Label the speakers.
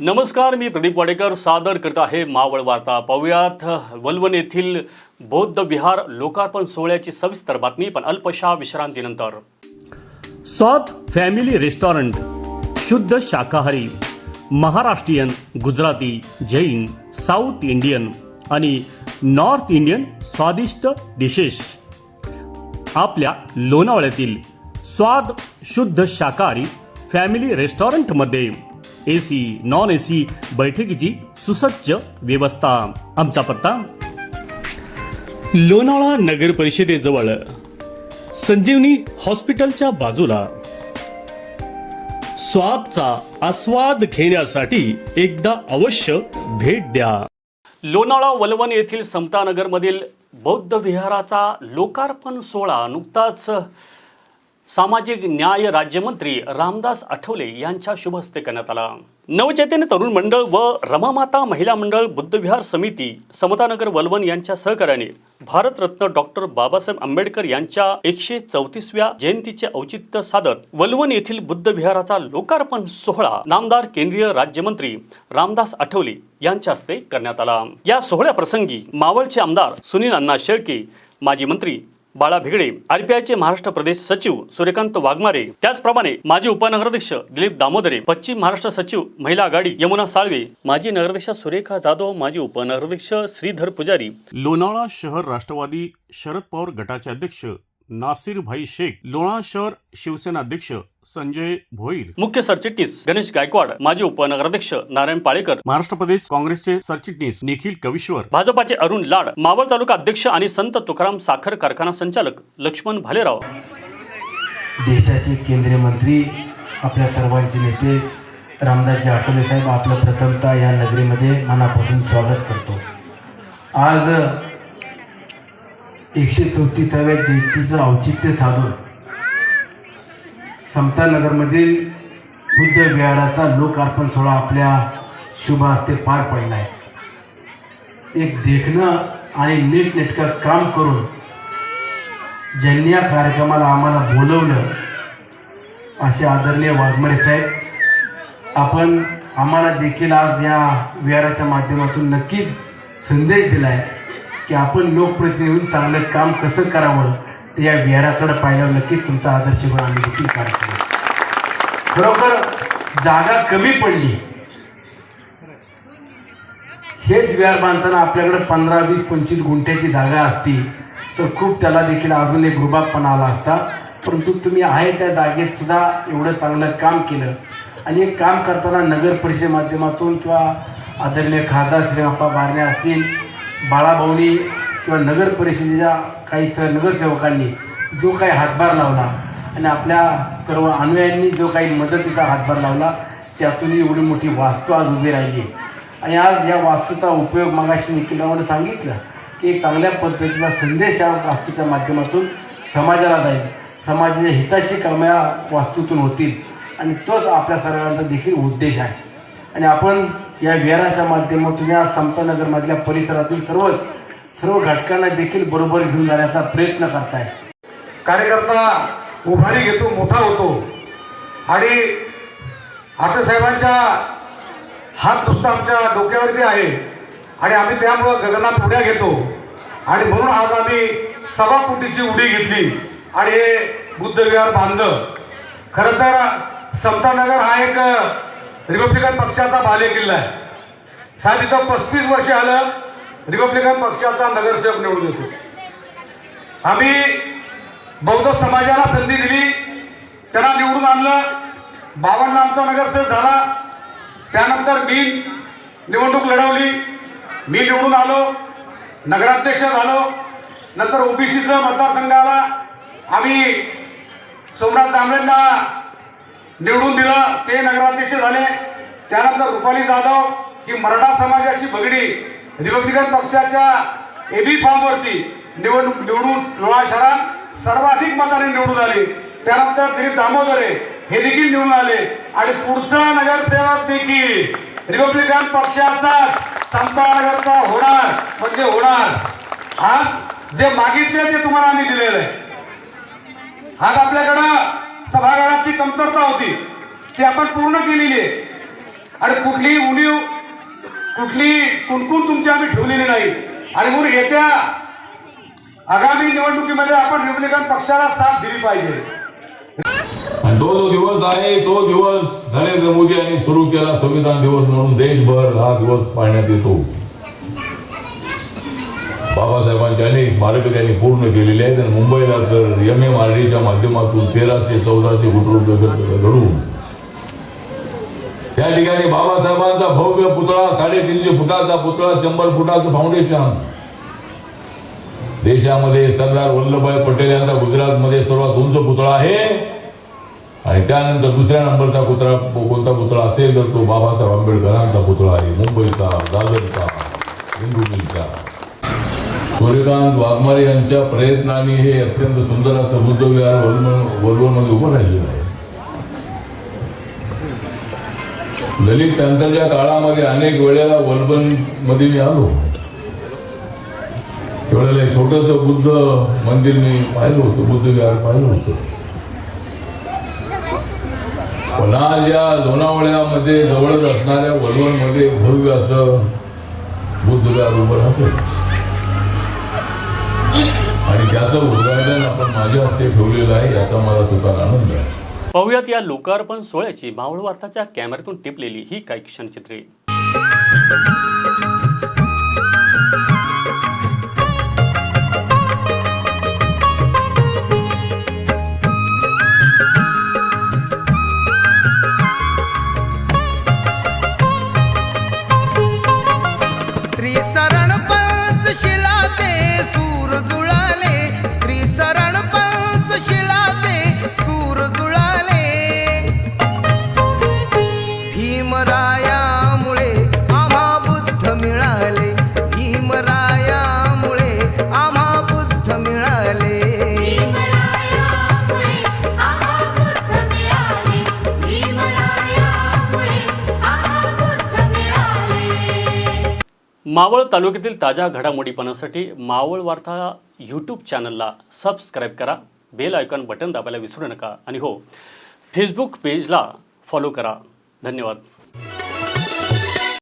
Speaker 1: नमस्कार मी प्रदीप वाडेकर. सादर करत आहे मावळ वार्ता. पाहुयात वलवण येथील बौद्ध विहार लोकार्पण सोहळ्याची सविस्तर बातमी पण अल्पशा विश्रांतीनंतर. स्वाद फॅमिली रेस्टॉरंट शुद्ध शाकाहारी महाराष्ट्रीयन गुजराती जैन साऊथ इंडियन आणि नॉर्थ इंडियन स्वादिष्ट डिशेस आपल्या लोणावळ्यातील स्वाद शुद्ध शाकाहारी फॅमिली रेस्टॉरंटमध्ये. A C non A C बैठकीची सुसज्ज व्यवस्था. आमचा पत्ता. लोणावळा नगर परिषदेजवळ. संजीवनी हॉस्पिटलच्या बाजूला. स्वादचा आस्वाद घेण्यासाठी एकदा अवश्य भेट द्या. लोणावळा वलवण येथील समतानगरमधील बौद्ध विहाराचा लोकार्पण सोहळा नुकताच सामाजिक न्याय राज्यमंत्री रामदास आठवले यांच्या शुभ हस्ते करण्यात आला. नवचैतन्य तरुण मंडळ व रमामाता महिला मंडळ बुद्धविहार समिती समतानगर वलवण यांच्या सहकार्याने भारतरत्न डॉक्टर बाबासाहेब आंबेडकर यांच्या एकशे चौतीसव्या जयंतीचे औचित्य साधत वलवण येथील बुद्धविहाराचा लोकार्पण सोहळा नामदार केंद्रीय राज्यमंत्री रामदास आठवले यांच्या हस्ते करण्यात आला. या सोहळ्याप्रसंगी मावळचे आमदार सुनील अण्णा शेळके माजी मंत्री बाळा भिगडे आरपीआयचे महाराष्ट्र प्रदेश सचिव सूर्यकांत वाघमारे त्याचप्रमाणे माजी उपनगराध्यक्ष दिलीप दामोदरे पश्चिम महाराष्ट्र सचिव महिला आघाडी यमुना साळवे माजी नगराध्यक्ष सुरेखा जाधव माजी उपनगराध्यक्ष श्रीधर पुजारी. लोणावळा शहर राष्ट्रवादी शरद पवार गटाचे अध्यक्ष नासिर भाई शेख लोणावळा शहर शिवसेना अध्यक्ष संजय भोईर. मुख्य सरचिटणीस गणेश गायकवाड माजी उपनगराध्यक्ष नारायण पाळेकर. महाराष्ट्र प्रदेश काँग्रेसचे सरचिटणीस निखिल कविश्वर. भाजपाचे अरुण लाड मावळ तालुका अध्यक्ष आणि संत तुकाराम साखर कारखाना संचालक लक्ष्मण भालेराव.
Speaker 2: देशाचे केंद्रीय मंत्री आपल्या सर्वांचे नेते रामदासजी आठवले साहेब आपलं प्रथमतः या नगरीमध्ये मनापासून स्वागत करतो. आज एकशे चौतीसाव्या जयंतीचं औचित्य साधून समतानगरमधील बुद्ध विहाराचा लोकार्पण सोहळा आपल्या शुभ हस्ते पार पडला आहे एक देखणं आणि नीटनेटकं काम करून ज्यांनी या कार्यक्रमाला आम्हाला बोलवलं असे आदरणीय वाघमडे साहेब आपण आम्हाला देखील आज या विहाराच्या माध्यमातून नक्कीच संदेश दिला आहे की आपण लोकप्रतिनिधी होऊन चांगलं काम कसं करावं ते या विहाराकडे पाहिल्यावर नक्कीच तुमचा आदर्श गुण आम्ही देखील कार्य खरोखर जागा कमी पडली. हेच विहार बांधताना आपल्याकडे पंधरा वीस पंचवीस गुंठ्याची जागा असती तर खूप त्याला देखील अजून एक रुबाबपणा आला असता. परंतु तुम्ही आहे त्या जागेत सुद्धा एवढं चांगलं काम केलं. आणि एक काम करताना नगर परिषद माध्यमातून किंवा आदरणीय खासदार श्रीअप्पा बारणे असतील बाळाभाऊनी किंवा नगर परिषदेच्या काही स नगरसेवकांनी जो काही हातभार लावला आणि आपल्या सर्व अनुयायांनी जो काही मदतीचा हातभार लावला त्यातून एवढी मोठी वास्तू आज उभी राहिली आणि आज या वास्तूचा उपयोग मगाशी निखिलरावाने सांगितलं की चांगल्या पद्धतीचा संदेश या वास्तूच्या माध्यमातून समाजाला जाईल. समाजाच्या हिताची कामं या वास्तूतून होतील. आणि तोच आपल्या सर्वांचा देखील उद्देश आहे. आणि आपण या विहाराच्या माध्यमातून या समतानगरमधल्या परिसरातील सर्वच सर्व घटकांना देखील बरोबर घेऊन जाण्याचा प्रयत्न करताय.
Speaker 3: कार्यकर्ता उभारी घेतो मोठा होतो. आणि आठवसाहेबांच्या हात नुसता आमच्या डोक्यावरती आहे. आणि आम्ही त्यामुळं गगनात उड्या घेतो. आणि म्हणून आज आम्ही सव्वा कोटीची उडी घेतली. आणि हे बुद्धविहार बांधलं. खरं तर समतानगर हा एक रिपब्लिकन पक्षाचा बालेकिल्ला आहे. साहेब इथं पस्तीस वर्ष आलं रिपब्लिकन पक्षाचा नगरसेवक निवडून येतो. आम्ही बौद्ध समाजाला संधी दिली त्यांना निवडून आणलं बावन्न आमचा नगरसेवक झाला. त्यानंतर मी निवडणूक लढवली मी निवडून आलो नगराध्यक्ष झालो नंतर ओबीसीचं मतदारसंघाला आम्ही सोमनाथ जांभळेंना निवडून दिलं. ते नगराध्यक्ष झाले. त्यानंतर रुपाली जाधव ही मराठा समाजाची बगडी रिपब्लिकन पक्षाच्या एबी फॉर्मवरती निवडणूक निवडून लोळा शहरात सर्वाधिक मताने निवडून आले. त्यानंतर दिलीप दामोदरे हे देखील निवडून आले. आणि पुढचा नगरसेवक देखील रिपब्लिकन पक्षाचा संतानगरचा होणार म्हणजे होणार. आज जे मागितले ते तुम्हाला आम्ही दिलेलं आहे. आज आपल्याकडं सभागाराची कमतरता होती. ती आपण पूर्ण केलेली आहे. आणि कुठलीही उणीव कुठली कुणकुण तुमची आम्ही ठेवलेली नाही. आणि म्हणून येत्या आगामी निवडणुकीमध्ये आपण रिपब्लिकन पक्षाला साथ दिली पाहिजे.
Speaker 4: आणि तो जो दिवस आहे तो दिवस नरेंद्र मोदी यांनी सुरू केला संविधान दिवस म्हणून देशभर हा दिवस पाळण्यात येतो. बाबासाहेबांचे अनेक मार्ग त्यांनी पूर्ण केलेले आहेत आणि मुंबईला तर एम एम आर डीच्या माध्यमातून तेराशे चौदाशे कोटी रुपये खर्च घडवून त्या ठिकाणी बाबासाहेबांचा भव्य पुतळा साडेतीनशे फुटाचा पुतळा शंभर फुटाचं फाउंडेशन देशामध्ये सरदार वल्लभभाई पटेल यांचा गुजरातमध्ये सर्वात उंच पुतळा आहे. आणि त्यानंतर दुसऱ्या नंबरचा पुतळा कोणता पुतळा असेल तर तो बाबासाहेब आंबेडकरांचा पुतळा आहे. मुंबईचा दादरचा हिंदुमिलचा सूर्यकांत वाघमारे यांच्या प्रयत्नाने हे अत्यंत सुंदर असं बुद्ध विहार वलवणमध्ये उभं राहिलेलं आहे. दलित पॅंथरच्या काळामध्ये अनेक वेळेला वलबनमध्ये मी आलो. त्यावेळेला एक छोटस बुद्ध मंदिर मी पाहिलं होतं बुद्ध विहार पाहिलं होतं. पण आज या लोणावळ्यामध्ये जवळच असणाऱ्या वलवणमध्ये भव्य असं बुद्ध विहार उभं राहतं आणि उद्घाटन आपण माझ्या हस्ते ठेवलेलं आहे याचा मला सुद्धा आनंद आहे.
Speaker 1: पाहुयात या लोकार्पण सोहळ्याची मावळ वार्ताच्या कॅमेऱ्यातून टिपलेली ही काही क्षणचित्रे. मावळ तालुक्यातील ताज्या घडामोडी पाहण्यासाठी मावळ वार्ता यूट्यूब चॅनलला सबस्क्राईब करा. बेल आयकॉन बटन दाबायला विसरू नका. आणि हो फेसबुक पेजला फॉलो करा. धन्यवाद.